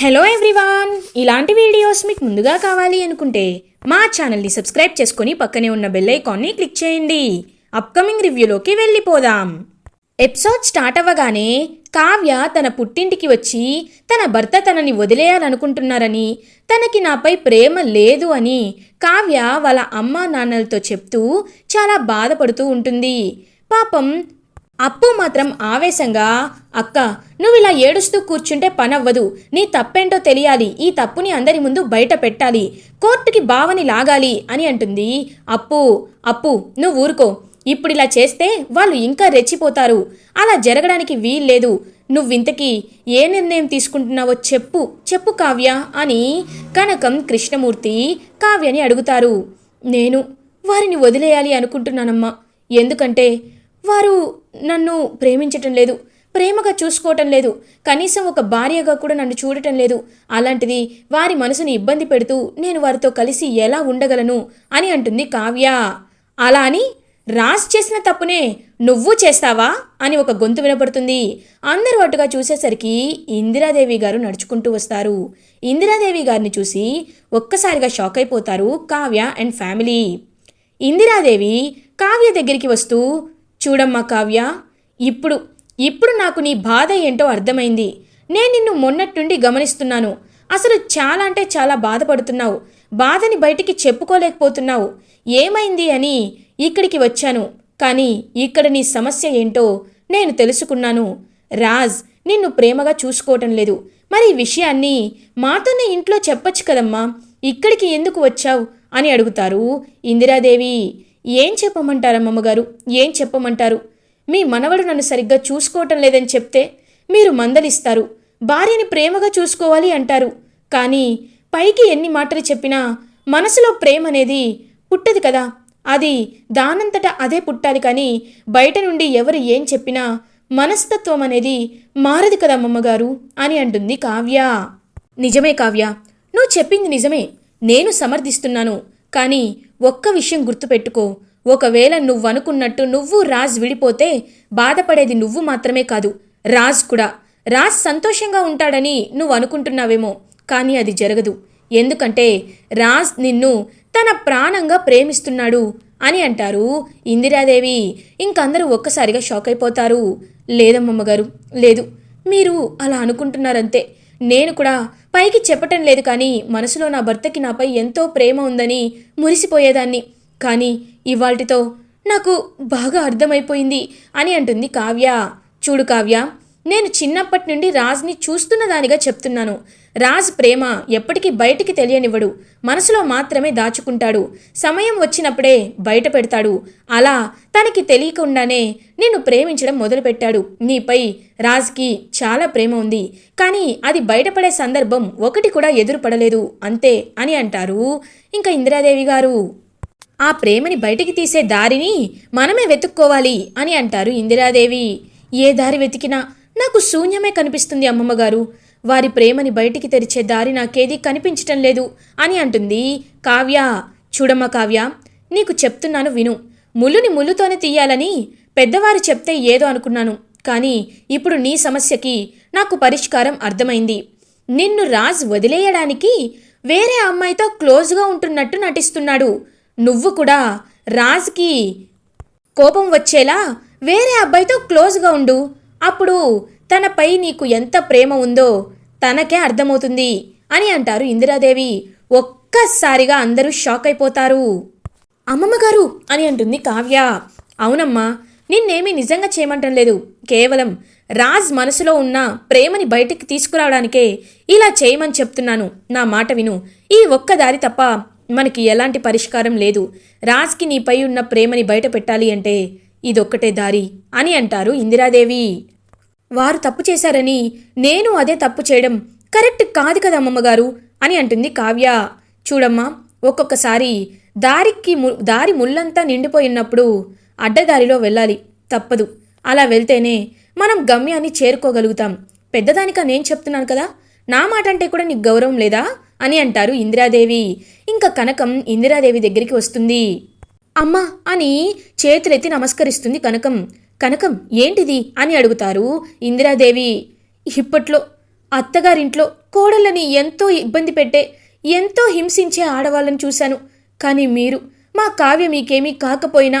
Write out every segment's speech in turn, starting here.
Hello everyone ఇలాంటి videos మీకు ముందుగా కావాలి అనుకుంటే మా ఛానల్ని సబ్స్క్రైబ్ చేసుకొని పక్కనే ఉన్న బెల్ ఐకాన్ని క్లిక్ చేయండి. అప్కమింగ్ రివ్యూలోకి వెళ్ళిపోదాం. ఎపిసోడ్ స్టార్ట్ అవ్వగానే కావ్య తన పుట్టింటికి వచ్చి తన భర్త తనని వదిలేయాలనుకుంటున్నారని తనకి నాపై ప్రేమ లేదు అని కావ్య వాళ్ళ అమ్మా నాన్నలతో చెప్తూ చాలా బాధపడుతూ ఉంటుంది. పాపం అప్పు మాత్రం ఆవేశంగా అక్క నువ్వు ఇలా ఏడుస్తూ కూర్చుంటే పనవ్వదు. నీ తప్పేంటో తెలియాలి. ఈ తప్పుని అందరి ముందు బయట పెట్టాలి. కోర్టుకి బావని లాగాలి అని అంటుంది. అప్పు అప్పు నువ్వు ఊరుకో. ఇప్పుడు ఇలా చేస్తే వాళ్ళు ఇంకా రెచ్చిపోతారు. అలా జరగడానికి వీల్లేదు. నువ్వింతకీ ఏ నిర్ణయం తీసుకుంటున్నావో చెప్పు. చెప్పు కావ్య అని కనకం కృష్ణమూర్తి కావ్యని అడుగుతారు. నేను వారిని వదిలేయాలి అనుకుంటున్నానమ్మా. ఎందుకంటే వారు నన్ను ప్రేమించటం లేదు ప్రేమగా చూసుకోవటం లేదు కనీసం ఒక భార్యగా కూడా నన్ను చూడటం లేదు. అలాంటిది వారి మనసుని ఇబ్బంది పెడుతూ నేను వారితో కలిసి ఎలా ఉండగలను అని అంటుంది కావ్య. అలా అని రాజ్ చేసిన తప్పునే నువ్వు చేస్తావా అని ఒక గొంతు వినపడుతుంది. అందరూ అటుగా చూసేసరికి ఇందిరాదేవి గారు నడుచుకుంటూ వస్తారు. ఇందిరాదేవి గారిని చూసి ఒక్కసారిగా షాక్ అయిపోతారు కావ్య అండ్ ఫ్యామిలీ. ఇందిరాదేవి కావ్య దగ్గరికి వస్తూ చూడమ్మా కావ్య ఇప్పుడు ఇప్పుడు నాకు నీ బాధ ఏంటో అర్థమైంది. నేను నిన్ను మొన్నట్టుండి గమనిస్తున్నాను. అసలు చాలా అంటే చాలా బాధపడుతున్నావు. బాధని బయటికి చెప్పుకోలేకపోతున్నావు. ఏమైంది అని ఇక్కడికి వచ్చాను. కానీ ఇక్కడ నీ సమస్య ఏంటో నేను తెలుసుకున్నాను. రాజ్ నిన్ను ప్రేమగా చూసుకోవటం లేదు. మరి ఈ విషయాన్ని మాతోనే ఇంట్లో చెప్పొచ్చు కదమ్మా. ఇక్కడికి ఎందుకు వచ్చావు అని అడుగుతారు ఇందిరాదేవి. ఏం చెప్పమంటారమ్మమ్మగారు ఏం చెప్పమంటారు? మీ మనవడు నన్ను సరిగ్గా చూసుకోవటం లేదని చెప్తే మీరు మందలిస్తారు. భార్యని ప్రేమగా చూసుకోవాలి అంటారు. కానీ పైకి ఎన్ని మాటలు చెప్పినా మనసులో ప్రేమ అనేది పుట్టదు కదా. అది దానంతట అదే పుట్టాలి కానీ బయట నుండి ఎవరు ఏం చెప్పినా మనస్తత్వం అనేది మారదు కదా అమ్మమ్మగారు అని అంటుంది కావ్య. నిజమే కావ్య. నువ్వు చెప్పింది నిజమే. నేను సమర్థిస్తున్నాను. కానీ ఒక్క విషయం గుర్తుపెట్టుకో. ఒకవేళ నువ్వనుకున్నట్టు నువ్వు రాజ్ విడిపోతే బాధపడేది నువ్వు మాత్రమే కాదు రాజ్ కూడా. రాజ్ సంతోషంగా ఉంటాడని నువ్వు అనుకుంటున్నావేమో కానీ అది జరగదు. ఎందుకంటే రాజ్ నిన్ను తన ప్రాణంగా ప్రేమిస్తున్నాడు అని అంటారు ఇందిరాదేవి. ఇంకందరూ ఒక్కసారిగా షాక్ అయిపోతారు లేదమ్మమ్మగారు లేదు మీరు అలా అనుకుంటున్నారంతే. నేను కూడా పైకి చెప్పటం లేదు కానీ మనసులో నా భర్తకి నాపై ఎంతో ప్రేమ ఉందని మురిసిపోయేదాన్ని. కానీ ఇవాల్టితో నాకు బాగా అర్థమైపోయింది అని అంటుంది కావ్య. చూడు కావ్య నేను చిన్నప్పటి నుండి రాజ్ని చూస్తున్న దానిగా చెప్తున్నాను. రాజ్ ప్రేమ ఎప్పటికీ బయటికి తెలియనివ్వడు. మనసులో మాత్రమే దాచుకుంటాడు. సమయం వచ్చినప్పుడే బయట పెడతాడు. అలా తనకి తెలియకుండానే నిన్ను ప్రేమించడం మొదలుపెట్టాడు. నీపై రాజ్కి చాలా ప్రేమ ఉంది. కానీ అది బయటపడే సందర్భం ఒకటి కూడా ఎదురుపడలేదు. అంతే అని అంటారు ఇంకా ఇందిరాదేవి గారు. ఆ ప్రేమని బయటికి తీసే దారిని మనమే వెతుక్కోవాలి అని అంటారు ఇందిరాదేవి. ఏ దారి వెతికినా నాకు శూన్యమే కనిపిస్తుంది అమ్మమ్మగారు వారి ప్రేమని బయటికి తెరిచే దారి నాకేదీ కనిపించటం లేదు అని అంటుంది కావ్య. చూడమ్మ కావ్య నీకు చెప్తున్నాను విను. ముళ్ళుని ముళ్ళుతోనే తీయాలని పెద్దవారు చెప్తే ఏదో అనుకున్నాను. కానీ ఇప్పుడు నీ సమస్యకి నాకు పరిష్కారం అర్థమైంది. నిన్ను రాజ్ వదిలేయడానికి వేరే అమ్మాయితో క్లోజ్గా ఉంటున్నట్టు నటిస్తున్నాడు. నువ్వు కూడా రాజ్కి కోపం వచ్చేలా వేరే అబ్బాయితో క్లోజ్గా ఉండు. అప్పుడు తనపై నీకు ఎంత ప్రేమ ఉందో తనకే అర్థమవుతుంది అని అంటారు ఇందిరాదేవి. ఒక్కసారిగా అందరూ షాక్ అయిపోతారు. అమ్మమ్మగారు అని అంటుంది కావ్య. అవునమ్మా నిన్నేమీ నిజంగా చేయమంటం లేదు. కేవలం రాజ్ మనసులో ఉన్న ప్రేమని బయటికి తీసుకురావడానికే ఇలా చేయమని చెప్తున్నాను. నా మాట విను. ఈ ఒక్క దారి తప్ప మనకి ఎలాంటి పరిష్కారం లేదు. రాజ్కి నీపై ఉన్న ప్రేమని బయట పెట్టాలి అంటే ఇదొక్కటే దారి అని అంటారు ఇందిరాదేవి. వారు తప్పు చేశారని నేను అదే తప్పు చేయడం కరెక్ట్ కాదు కదా అమ్మమ్మగారు అని అంటుంది కావ్య. చూడమ్మా ఒక్కొక్కసారి దారికి ము దారి ముళ్ళంతా నిండిపోయినప్పుడు అడ్డదారిలో వెళ్ళాలి. తప్పదు. అలా వెళ్తేనే మనం గమ్యాన్ని చేరుకోగలుగుతాం. పెద్దదానికా నేను చెప్తున్నాను కదా? నా మాట అంటే కూడా నీకు గౌరవం లేదా? అని అంటారు ఇందిరాదేవి. ఇంకా కనకం ఇందిరాదేవి దగ్గరికి వస్తుంది. అమ్మా అని చేతులెత్తి నమస్కరిస్తుంది కనకం. కనకం ఏంటిది? అని అడుగుతారు. ఇందిరాదేవి ఇప్పట్లో అత్తగారింట్లో కోడళ్ళని ఎంతో ఇబ్బంది పెట్టే ఎంతో హింసించే ఆడవాళ్ళని చూశాను. కానీ మీరు మా కావ్య మీకేమీ కాకపోయినా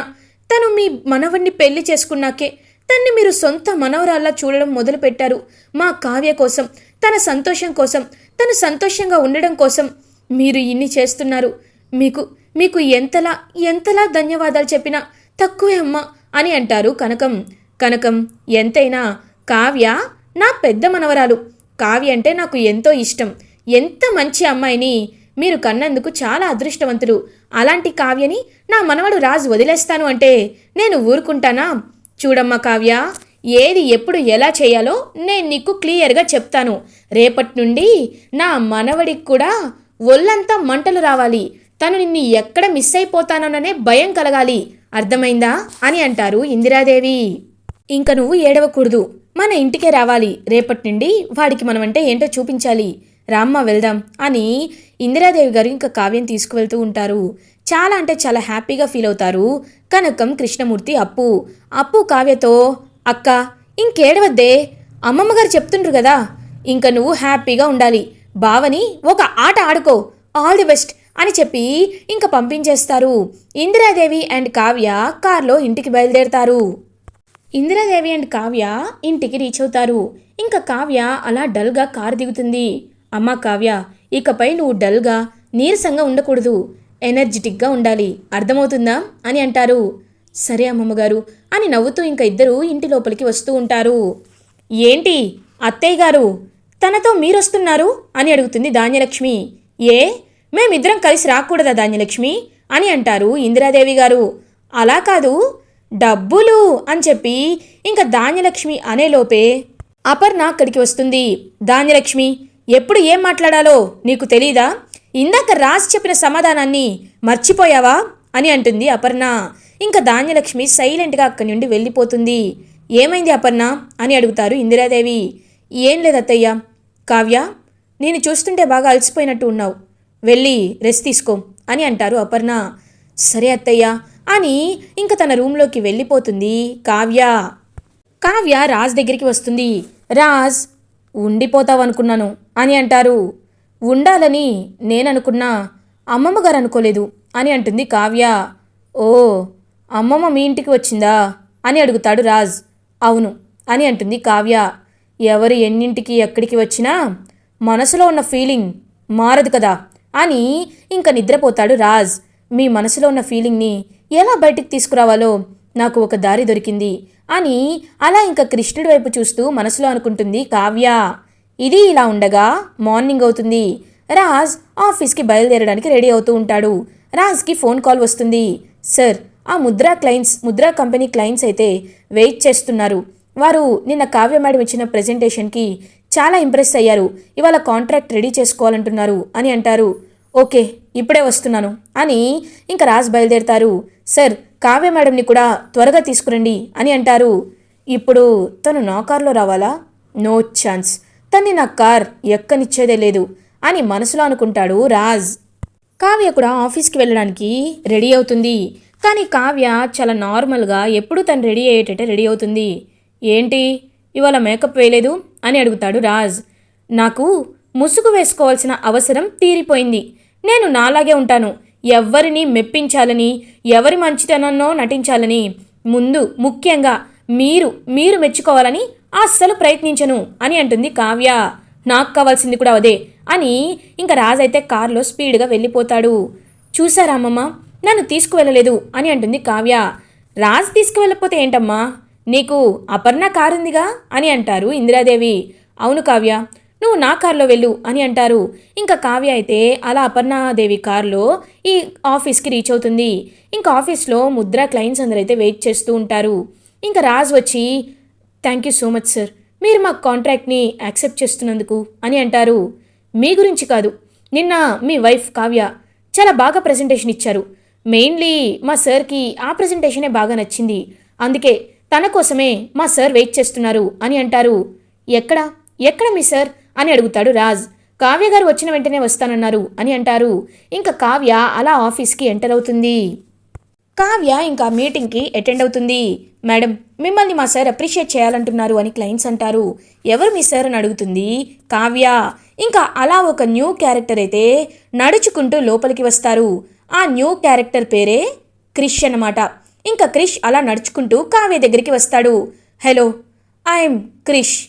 తను మీ మనవణ్ణి పెళ్ళి చేసుకున్నాకే తన్ని మీరు సొంత మనవరాల్లా చూడడం మొదలుపెట్టారు. మా కావ్య కోసం తన సంతోషం కోసం తను సంతోషంగా ఉండడం కోసం మీరు ఇన్ని చేస్తున్నారు. మీకు మీకు ఎంతలా ఎంతలా ధన్యవాదాలు చెప్పినా తక్కువే అమ్మా. అని అంటారు కనకం. కనకం ఎంతైనా? కావ్య నా పెద్ద మనవరాలు. కావ్య అంటే నాకు ఎంతో ఇష్టం. ఎంత మంచి అమ్మాయిని మీరు కన్నందుకు చాలా అదృష్టవంతులు. అలాంటి కావ్యని నా మనవడు రాజు వదిలేస్తాను అంటే నేను ఊరుకుంటానా? చూడమ్మా కావ్య ఏది ఎప్పుడు ఎలా చేయాలో నేను నీకు క్లియర్గా చెప్తాను. రేపటి నుండి నా మనవడికి కూడా ఒళ్ళంతా మంటలు రావాలి. తను నిన్ను ఎక్కడ మిస్ అయిపోతానోననే భయం కలగాలి. అర్థమైందా అని అంటారు ఇందిరాదేవి. ఇంక నువ్వు ఏడవకూడదు. మన ఇంటికే రావాలి. రేపటి నుండి వాడికి మనమంటే ఏంటో చూపించాలి. రామ్మ వెళ్దాం అని ఇందిరాదేవి గారు ఇంకా కావ్యం తీసుకువెళ్తూ ఉంటారు. చాలా అంటే చాలా హ్యాపీగా ఫీల్ అవుతారు. కనకం కృష్ణమూర్తి అప్పు. అప్పు కావ్యతో అక్క ఇంకేడవద్దే? అమ్మమ్మ గారు చెప్తుండ్రు కదా. ఇంక నువ్వు హ్యాపీగా ఉండాలి. బావని ఒక ఆట ఆడుకో. All the best. అని చెప్పి ఇంక పంపించేస్తారు. ఇందిరాదేవి అండ్ కావ్య కార్లో ఇంటికి బయలుదేరతారు. ఇందిరాదేవి అండ్ కావ్య ఇంటికి రీచ్ అవుతారు. ఇంకా కావ్య అలా డల్గా కారు దిగుతుంది. అమ్మా కావ్య ఇకపై నువ్వు డల్గా నీరసంగా ఉండకూడదు. ఎనర్జెటిక్గా ఉండాలి. అర్థమవుతుందా? అని అంటారు. సరే అమ్మమ్మగారు అని నవ్వుతూ ఇంకా ఇద్దరు ఇంటి లోపలికి వస్తూ ఉంటారు. ఏంటి? అత్తయ్య గారు తనతో మీరొస్తున్నారు? అని అడుగుతుంది ధాన్యలక్ష్మి. ఏ? మేమిద్దరం కలిసి రాకూడదా ధాన్యలక్ష్మి? అని అంటారు ఇందిరాదేవి గారు. అలా కాదు డబ్బులు అని చెప్పి ఇంకా ధాన్యలక్ష్మి అనేలోపే అపర్ణ అక్కడికి వస్తుంది. ధాన్యలక్ష్మి ఎప్పుడు ఏం మాట్లాడాలో నీకు తెలీదా? ఇందాక రాసి చెప్పిన సమాధానాన్ని మర్చిపోయావా? అని అంటుంది అపర్ణ. ఇంకా ధాన్యలక్ష్మి సైలెంట్గా అక్కడి నుండి వెళ్ళిపోతుంది. ఏమైంది అపర్ణ? అని అడుగుతారు ఇందిరాదేవి. ఏం లేదు అత్తయ్య కావ్య నేను చూస్తుంటే బాగా అలసిపోయినట్టు ఉన్నావు. వెళ్ళి రెస్ట్ తీసుకో అని అంటారు అపర్ణ. సరే అత్తయ్య అని ఇంక తన రూమ్లోకి వెళ్ళిపోతుంది కావ్య. కావ్య రాజ్ దగ్గరికి వస్తుంది. రాజ్ ఉండిపోతావనుకున్నాను అని అంటారు. ఉండాలని నేననుకున్నా అమ్మమ్మ గారు అనుకోలేదు అని అంటుంది కావ్య. ఓ అమ్మమ్మ మీ ఇంటికి వచ్చిందా అని అడుగుతాడు రాజ్. అవును అని అంటుంది కావ్య. ఎవరు ఎన్నింటికి ఎక్కడికి వచ్చినా మనసులో ఉన్న ఫీలింగ్ మారదు కదా. అని ఇంక నిద్రపోతాడు రాజ్. మీ మనసులో ఉన్న ఫీలింగ్ని ఎలా బయటికి తీసుకురావాలో నాకు ఒక దారి దొరికింది అని అలా ఇంకా కృష్ణుడి వైపు చూస్తూ మనసులో అనుకుంటుంది కావ్య. ఇది ఇలా ఉండగా మార్నింగ్ అవుతుంది. రాజ్ ఆఫీస్కి బయలుదేరడానికి రెడీ అవుతూ ఉంటాడు. రాజ్కి ఫోన్ కాల్ వస్తుంది. సార్ ఆ Mudra clients Mudra company clients అయితే వెయిట్ చేస్తున్నారు. వారు నిన్న కావ్య మేడం ఇచ్చిన ప్రజెంటేషన్కి చాలా ఇంప్రెస్ అయ్యారు. ఇవాళ కాంట్రాక్ట్ రెడీ చేసుకోవాలంటున్నారు అని అంటారు. ఓకే ఇప్పుడే వస్తున్నాను అని ఇంకా రాజ్ బయలుదేరతారు. సార్ కావ్య మేడంని కూడా త్వరగా తీసుకురండి అని అంటారు. ఇప్పుడు తను నా కార్లో రావాలా? No chance. తన్ని నా కార్ ఎక్కనిచ్చేదే లేదు అని మనసులో అనుకుంటాడు రాజ్. కావ్య కూడా ఆఫీస్కి వెళ్ళడానికి రెడీ అవుతుంది. కానీ కావ్య చాలా నార్మల్గా ఎప్పుడు తను రెడీ అయ్యేటట్టే రెడీ అవుతుంది. ఏంటి? ఇవాళ మేకప్ వేయలేదు? అని అడుగుతాడు రాజ్. నాకు ముసుగు వేసుకోవాల్సిన అవసరం తీరిపోయింది. నేను నాలాగే ఉంటాను. ఎవ్వరిని మెప్పించాలని ఎవరి మంచితనంలో నటించాలని. ముందు ముఖ్యంగా మీరు మీరు మెచ్చుకోవాలని అస్సలు ప్రయత్నించను అని అంటుంది కావ్య. నాకు కావాల్సింది కూడా అదే అని ఇంకా రాజైతే కారులో స్పీడ్గా వెళ్ళిపోతాడు. చూసారా అమ్మమ్మ? నన్ను తీసుకువెళ్ళలేదు అని అంటుంది కావ్య. రాజ్ తీసుకువెళ్ళకపోతే ఏంటమ్మా? నీకు అపర్ణ కారుందిగా? అని అంటారు ఇందిరాదేవి. అవును కావ్య నువ్వు నా కారులో వెళ్ళు అని అంటారు. ఇంకా కావ్య అయితే అలా అపర్ణాదేవి కారులో ఈ ఆఫీస్కి రీచ్ అవుతుంది. ఇంకా ఆఫీస్లో ముద్ర క్లయింట్స్ అందరైతే వెయిట్ చేస్తూ ఉంటారు. ఇంకా రాజ్ వచ్చి thank you so much sir మీరు మా కాంట్రాక్ట్ని యాక్సెప్ట్ చేస్తున్నందుకు అని అంటారు. మీ గురించి కాదు నిన్న మీ వైఫ్ కావ్య చాలా బాగా ప్రజెంటేషన్ ఇచ్చారు. మెయిన్లీ మా సార్కి ఆ ప్రజెంటేషనే బాగా నచ్చింది. అందుకే తన కోసమే మా సార్ వెయిట్ చేస్తున్నారు అని అంటారు. ఎక్కడ? ఎక్కడ మీ సార్? అని అడుగుతాడు రాజ్. కావ్య గారు వచ్చిన వెంటనే వస్తానన్నారు అని అంటారు. ఇంకా కావ్య అలా ఆఫీస్కి ఎంటర్ అవుతుంది. కావ్య ఇంకా మీటింగ్కి అటెండ్ అవుతుంది. మేడం మిమ్మల్ని మా సార్ అప్రిషియేట్ చేయాలంటున్నారు అని క్లయింట్స్ అంటారు. ఎవరు మీ సార్ అని అడుగుతుంది కావ్య. ఇంకా అలా ఒక న్యూ క్యారెక్టర్ అయితే నడుచుకుంటూ లోపలికి వస్తారు. ఆ న్యూ క్యారెక్టర్ పేరే క్రిష్ అన్నమాట. ఇంకా క్రిష్ అలా నడుచుకుంటూ కావ్య దగ్గరికి వస్తాడు. Hello I'm Krish.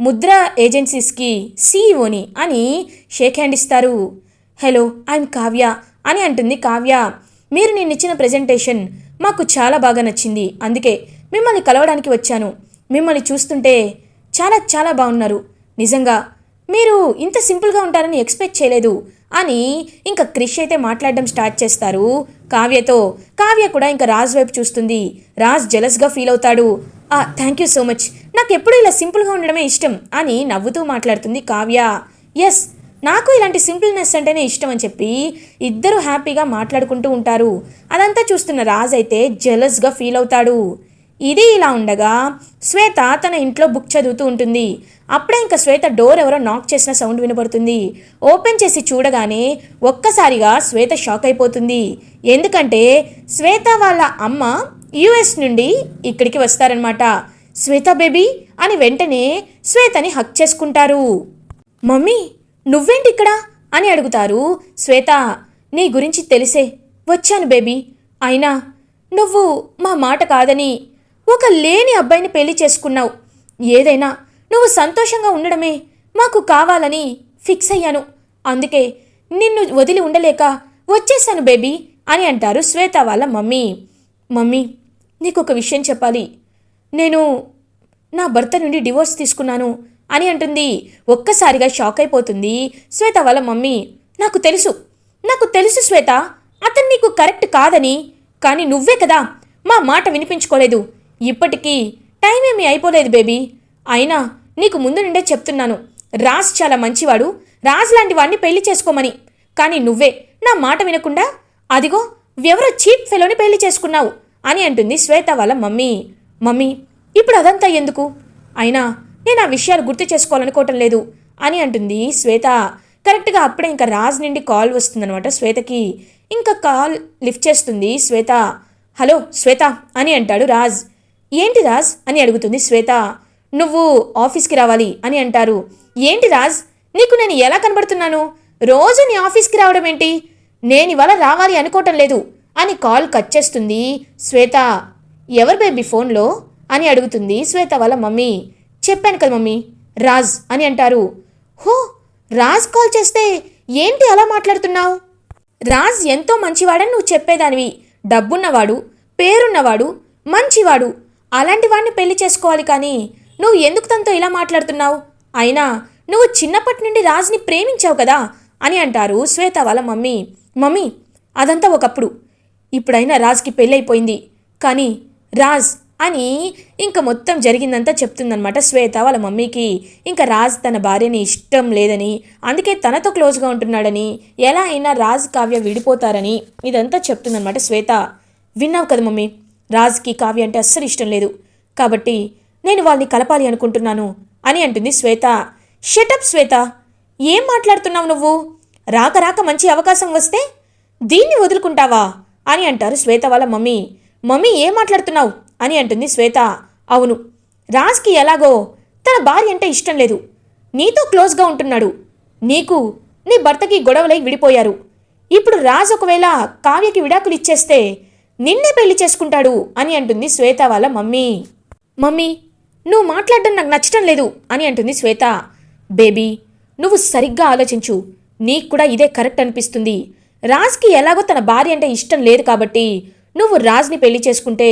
ముద్ర ఏజెన్సీస్కి సీఈఓని అని షేక్ హ్యాండ్ ఇస్తారు. హలో ఐఎమ్ కావ్య అని అంటుంది కావ్య. మీరు నేను ఇచ్చిన ప్రజెంటేషన్ మాకు చాలా బాగా నచ్చింది. అందుకే మిమ్మల్ని కలవడానికి వచ్చాను. మిమ్మల్ని చూస్తుంటే చాలా చాలా బాగున్నారు. నిజంగా మీరు ఇంత సింపుల్గా ఉంటారని ఎక్స్పెక్ట్ చేయలేదు. అని ఇంకా క్రిష్ అయితే మాట్లాడడం స్టార్ట్ చేస్తారు. కావ్యతో కావ్య కూడా ఇంకా రాజ్ వైపు చూస్తుంది. రాజ్ జెలస్గా ఫీల్ అవుతాడు. ఆ థ్యాంక్ యూ సో మచ్ నాకు ఎప్పుడు ఇలా సింపుల్గా ఉండడమే ఇష్టం అని నవ్వుతూ మాట్లాడుతుంది కావ్య. ఎస్ నాకు ఇలాంటి సింపుల్నెస్ అంటేనే ఇష్టం అని చెప్పి ఇద్దరు హ్యాపీగా మాట్లాడుకుంటూ ఉంటారు. అదంతా చూస్తున్న రాజ్ అయితే జెలస్గా ఫీల్ అవుతాడు. ఇది ఇలా ఉండగా శ్వేత తన ఇంట్లో బుక్ చదువుతూ ఉంటుంది. అప్పుడే ఇంకా శ్వేత డోర్ ఎవరో నాక్ చేసిన సౌండ్ వినపడుతుంది ఓపెన్ చేసి చూడగానే ఒక్కసారిగా శ్వేత షాక్ అయిపోతుంది. ఎందుకంటే శ్వేత వాళ్ళ అమ్మ యుఎస్ నుండి ఇక్కడికి వస్తారనమాట శ్వేత బేబీ అని వెంటనే శ్వేతని హక్ చేసుకుంటారు. మమ్మీ నువ్వేంటి ఇక్కడ? అని అడుగుతారు శ్వేత. నీ గురించి తెలిసే వచ్చాను బేబీ అయినా నువ్వు మా మాట కాదని ఒక లేని అబ్బాయిని పెళ్ళి చేసుకున్నావు. ఏదైనా నువ్వు సంతోషంగా ఉండడమే మాకు కావాలని ఫిక్స్ అయ్యాను. అందుకే నిన్ను వదిలి ఉండలేక వచ్చేసాను బేబీ అని అంటారు శ్వేత వాళ్ళ మమ్మీ. మమ్మీ నీకు ఒక విషయం చెప్పాలి. నేను నా భర్త నుండి డివోర్స్ తీసుకున్నాను అని అంటుంది. ఒక్కసారిగా షాక్ అయిపోతుంది శ్వేత వాళ్ళ మమ్మీ. నాకు తెలుసు నాకు తెలుసు శ్వేత అతను నీకు కరెక్ట్ కాదని కానీ నువ్వే కదా మా మాట వినిపించుకోలేదు. ఇప్పటికీ టైం ఏమీ అయిపోలేదు బేబీ. అయినా నీకు ముందు నుండే చెప్తున్నాను రాజ్ చాలా మంచివాడు రాజ్ లాంటి వాడిని పెళ్ళి చేసుకోమని. కానీ నువ్వే నా మాట వినకుండా అదిగో ఎవరో చీప్ ఫెలోని పెళ్ళి చేసుకున్నావు అని అంటుంది శ్వేత వాళ్ళ మమ్మీ. మమ్మీ ఇప్పుడు అదంతా ఎందుకు? అయినా నేను ఆ విషయాలు గుర్తు చేసుకోవాలనుకోవటం లేదు అని అంటుంది శ్వేత. కరెక్ట్గా అప్పుడే ఇంకా రాజ్ నుండి కాల్ వస్తుందనమాట శ్వేతకి. ఇంకా కాల్ లిఫ్ట్ చేస్తుంది శ్వేత. హలో శ్వేత అని అంటాడు రాజ్. ఏంటి రాజ్? అని అడుగుతుంది శ్వేత. నువ్వు ఆఫీస్కి రావాలి అని అంటారు. ఏంటి రాజ్? నీకు నేను ఎలా కనబడుతున్నాను? రోజు నీ ఆఫీస్కి రావడం ఏంటి? నేను ఇవాళ రావాలి అనుకోవటం లేదు అని కాల్ కట్ చేస్తుంది శ్వేత. ఎవరు బేబీ ఫోన్లో? అని అడుగుతుంది శ్వేత వాళ్ళ మమ్మీ. చెప్పాను కదా మమ్మీ రాజ్ అని అంటారు. హో రాజ్ కాల్ చేస్తే ఏంటి అలా మాట్లాడుతున్నావు? రాజ్ ఎంతో మంచివాడని నువ్వు చెప్పేదానివి. డబ్బున్నవాడు పేరున్నవాడు మంచివాడు. అలాంటి వాడిని పెళ్ళి చేసుకోవాలి కానీ నువ్వు ఎందుకు తనతో ఇలా మాట్లాడుతున్నావు? అయినా నువ్వు చిన్నప్పటి నుండి రాజ్ని ప్రేమించావు కదా అని అంటారు శ్వేత వాళ్ళ మమ్మీ. మమ్మీ అదంతా ఒకప్పుడు. ఇప్పుడైనా రాజ్కి పెళ్ళైపోయింది. కానీ రాజ్ అని ఇంకా మొత్తం జరిగిందంతా చెప్తుందనమాట శ్వేత వాళ్ళ మమ్మీకి. ఇంకా రాజ్ తన భార్యని ఇష్టం లేదని అందుకే తనతో క్లోజ్గా ఉంటున్నాడని ఎలా అయినా రాజ్ కావ్య విడిపోతారని ఇదంతా చెప్తుందనమాట శ్వేత. విన్నావు కదా మమ్మీ? రాజ్కి కావ్య అంటే అస్సలు ఇష్టం లేదు. కాబట్టి నేను వాళ్ళని కలపాలి అనుకుంటున్నాను అని అంటుంది శ్వేత. షటప్ శ్వేత. ఏం మాట్లాడుతున్నావు నువ్వు? రాక రాక మంచి అవకాశం వస్తే దీన్ని వదులుకుంటావా? అని అంటారు శ్వేత వాళ్ళ మమ్మీ. మమ్మీ ఏం మాట్లాడుతున్నావు? అని అంటుంది శ్వేత. అవును. రాజ్కి ఎలాగో తన భార్య అంటే ఇష్టం లేదు. నీతో క్లోజ్గా ఉంటున్నాడు. నీకు నీ భర్తకి గొడవలై విడిపోయారు. ఇప్పుడు రాజ్ ఒకవేళ కావ్యకి విడాకులు ఇచ్చేస్తే నిన్నే పెళ్ళి చేసుకుంటాడు అని అంటుంది శ్వేత వాళ్ళ మమ్మీ. మమ్మీ నువ్వు మాట్లాడడం నాకు నచ్చటం లేదు అని అంటుంది శ్వేత. బేబీ నువ్వు సరిగ్గా ఆలోచించు. నీకు కూడా ఇదే కరెక్ట్ అనిపిస్తుంది. రాజ్కి ఎలాగో తన భార్య అంటే ఇష్టం లేదు కాబట్టి నువ్వు రాజ్ని పెళ్ళి చేసుకుంటే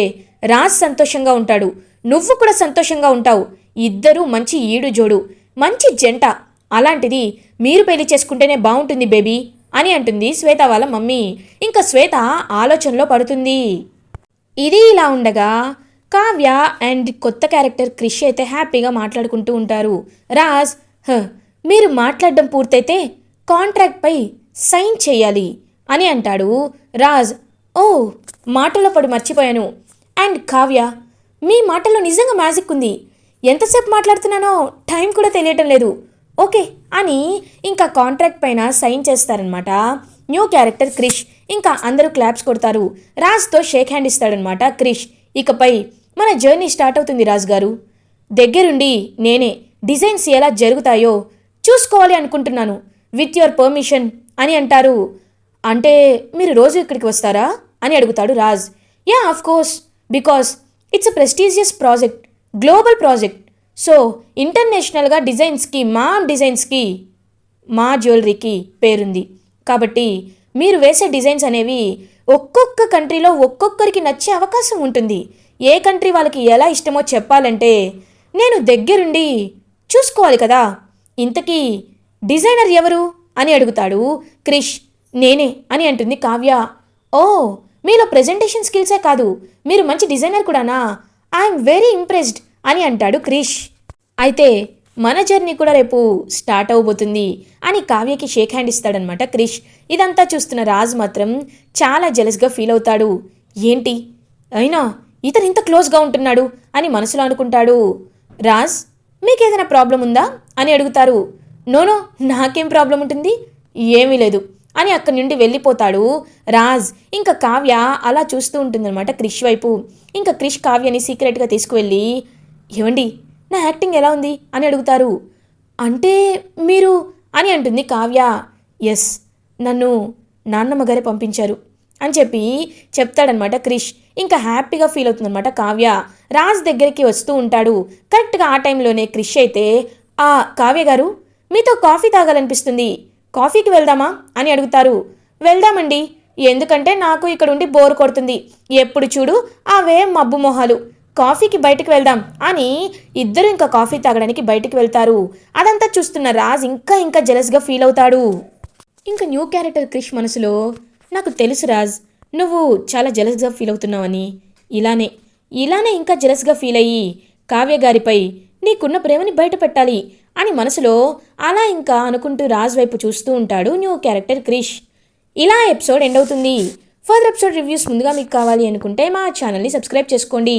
రాజ్ సంతోషంగా ఉంటాడు. నువ్వు కూడా సంతోషంగా ఉంటావు. ఇద్దరూ మంచి ఈడు జోడు మంచి జంట. అలాంటిది మీరు పెళ్ళి చేసుకుంటేనే బాగుంటుంది బేబీ. అని అంటుంది శ్వేత వాళ్ళ మమ్మీ. ఇంకా శ్వేత ఆలోచనలో పడుతుంది. ఇది ఇలా ఉండగా కావ్య అండ్ కొత్త క్యారెక్టర్ క్రిష్ అయితే హ్యాపీగా మాట్లాడుకుంటూ ఉంటారు. రాజ్ "హ, మీరు మాట్లాడడం పూర్తయితే కాంట్రాక్ట్పై సైన్ చేయాలి అని అంటాడు. రాజ్ ఓ మాటలో పడి మర్చిపోయాను. అండ్ కావ్య మీ మాటల్లో నిజంగా మ్యాజిక్ ఉంది. ఎంతసేపు మాట్లాడుతున్నానో టైం కూడా తెలియటం లేదు. ఓకే అని ఇంకా కాంట్రాక్ట్ పైన సైన్ చేస్తారనమాట. New character Krish. ఇంకా అందరూ క్లాప్స్ కొడతారు. రాజ్తో షేక్ హ్యాండ్ ఇస్తాడనమాట క్రిష్. ఇకపై మన జర్నీ స్టార్ట్ అవుతుంది రాజ్ గారు. దగ్గరుండి నేనే డిజైన్స్ ఎలా జరుగుతాయో చూసుకోవాలి అనుకుంటున్నాను. విత్ యువర్ పర్మిషన్ అని అంటారు. అంటే మీరు రోజు ఇక్కడికి వస్తారా అని అడుగుతాడు Raj. Yeah of course. Because it's a prestigious project. Global project. So ఇంటర్నేషనల్గా డిజైన్స్కి మా డిజైన్స్కి మా జ్యువెలరీకి పేరుంది. కాబట్టి మీరు వేసే డిజైన్స్ అనేవి ఒక్కొక్క కంట్రీలో ఒక్కొక్కరికి నచ్చే అవకాశం ఉంటుంది. ఏ కంట్రీ వాళ్ళకి ఎలా ఇష్టమో చెప్పాలంటే నేను దగ్గరుండి చూసుకోవాలి కదా. ఇంతకీ డిజైనర్ ఎవరు అని అడుగుతాడు. క్రిష్ నేనే అని అంటుంది కావ్య. ఓ మీలో ప్రెజెంటేషన్ స్కిల్సే కాదు. మీరు మంచి డిజైనర్ కూడానా? I'm very impressed. అని అంటాడు క్రిష్. అయితే మన జర్నీ కూడా రేపు స్టార్ట్ అవబోతుంది అని కావ్యకి షేక్ హ్యాండ్ ఇస్తాడనమాట క్రిష్. ఇదంతా చూస్తున్న రాజ్ మాత్రం చాలా జెలస్గా ఫీల్ అవుతాడు. ఏంటి? అయినా ఇతను ఇంత క్లోజ్గా ఉంటున్నాడు అని మనసులో అనుకుంటాడు. రాజ్ మీకేదైనా ప్రాబ్లం ఉందా? అని అడుగుతారు. నోనో నాకేం ప్రాబ్లం ఉంటుంది? ఏమీ లేదు అని అక్కడి నుండి వెళ్ళిపోతాడు రాజ్. ఇంకా కావ్య అలా చూస్తూ ఉంటుందన్నమాట క్రిష్ వైపు. ఇంకా క్రిష్ కావ్యని సీక్రెట్గా తీసుకువెళ్ళి ఏమండి నా యాక్టింగ్ ఎలా ఉంది? అని అడుగుతారు. అంటే మీరు అని అంటుంది కావ్య. ఎస్ నన్ను నాన్నమ్మ గారే పంపించారు అని చెప్పి చెప్తాడనమాట క్రిష్. ఇంకా హ్యాపీగా ఫీల్ అవుతుందనమాట కావ్య. రాజ్ దగ్గరికి వస్తూ ఉంటాడు. కరెక్ట్గా ఆ టైంలోనే క్రిష్ అయితే ఆ కావ్య గారు మీతో కాఫీ తాగాలనిపిస్తుంది. కాఫీకి వెళ్దామా? అని అడుగుతారు. వెళ్దామండి. ఎందుకంటే నాకు ఇక్కడ ఉండి బోర్ కొడుతుంది. ఎప్పుడు చూడు అవే మబ్బు మొహాలు. కాఫీకి బయటకు వెళ్దాం అని ఇద్దరు ఇంకా కాఫీ తాగడానికి బయటకు వెళ్తారు. అదంతా చూస్తున్న రాజ్ ఇంకా ఇంకా జెలస్గా ఫీల్ అవుతాడు. ఇంకా న్యూ క్యారెక్టర్ క్రిష్ మనసులో నాకు తెలుసు రాజ్ నువ్వు చాలా జెలస్గా ఫీల్ అవుతున్నావని. ఇలానే ఇలానే ఇంకా జెలస్గా ఫీల్ అయ్యి కావ్య గారిపై నీకున్న ప్రేమని బయట పెట్టాలి అని మనసులో అలా ఇంకా అనుకుంటూ రాజ్ వైపు చూస్తూ ఉంటాడు న్యూ క్యారెక్టర్ క్రిష్. ఇలా ఎపిసోడ్ ఎండ్ అవుతుంది. ఫర్దర్ ఎపిసోడ్ రివ్యూస్ ముందుగా మీకు కావాలి అనుకుంటే మా ఛానల్ని సబ్స్క్రైబ్ చేసుకోండి.